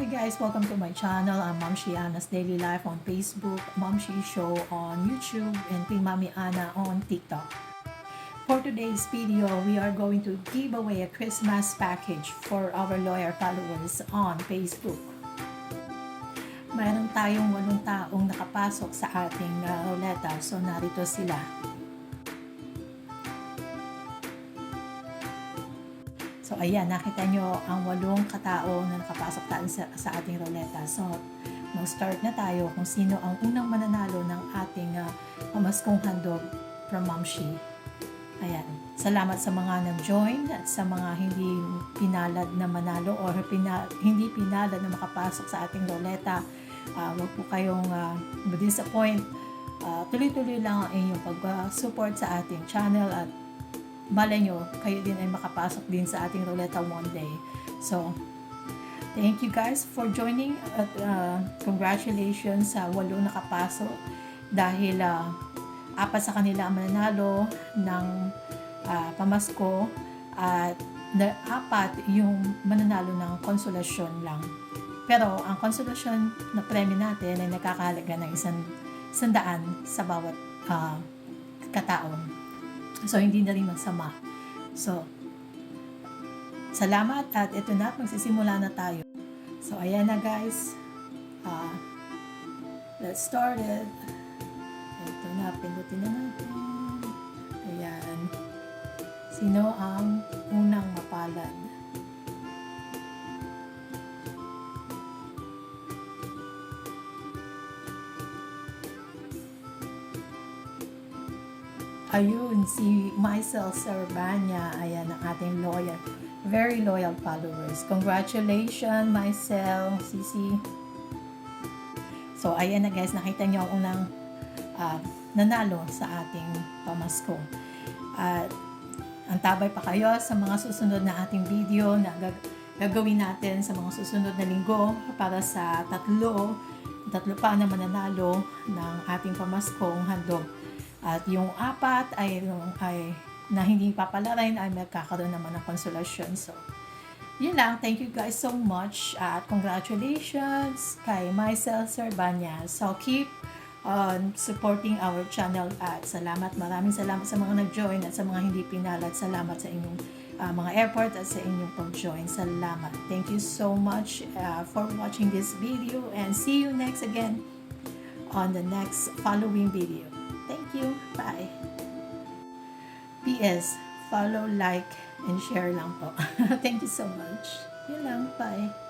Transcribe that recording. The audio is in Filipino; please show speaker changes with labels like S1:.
S1: Hi guys, welcome to my channel. I'm Mom Shiana's Daily Life on Facebook, Mom Shi Show on YouTube, and Queen Mami Ana on TikTok. For today's video, we are going to give away a Christmas package for our lawyer followers on Facebook. Mayroon tayong walong taong nakapasok sa ating uh, ruleta, so narito sila. Ayan, nakita nyo ang walong katao na nakapasok tayo sa, sa ating ruleta. So mag-start na tayo kung sino ang unang mananalo ng ating uh, pamaskong handog from Ma'am Shi. Ayan. Salamat sa mga nag-join at sa mga hindi pinalad na manalo or pina, hindi pinalad na makapasok sa ating ruleta. Uh, huwag po kayong uh, disappoint. Uh, tuloy-tuloy lang ang inyong pag-support sa ating channel at malay nyo, kayo din ay makapasok din sa ating ruleta one day. So, thank you guys for joining at uh, congratulations sa walo nakapasok dahil uh, apat sa kanila ang mananalo ng uh, pamasko at na, apat yung mananalo ng konsolasyon lang. Pero ang konsolasyon na premyo natin ay nakakahalaga ng isang sandaan sa bawat uh, kataon. So, hindi na rin masama. So, salamat at ito na, magsisimula na tayo. So, ayan na guys. Uh, let's start it. Ito na, pindutin na natin. Ayan. Sino ang Ayun, si Maisel Serbanya, ayan ang ating loyal, very loyal followers. Congratulations, Maisel, Sisi. So, ayan na guys, nakita niyo ang unang uh, nanalo sa ating pamasko. At ang tabay pa kayo sa mga susunod na ating video na gag- gagawin natin sa mga susunod na linggo para sa tatlo, tatlo pa na mananalo ng ating pamaskong handog. At yung apat ay, ay na hindi papalarin ay magkakaroon naman ng konsolasyon. So, yun lang. Thank you guys so much. At congratulations kay myself, Sir Banya. So, keep on supporting our channel. At salamat, maraming salamat sa mga nag-join at sa mga hindi pinalad. Salamat sa inyong uh, mga effort at sa inyong pag-join. Salamat. Thank you so much uh, for watching this video and see you next again on the next following video. You. Bye. PS, follow, like, and share lang po. Thank you so much. Yun lang. Bye.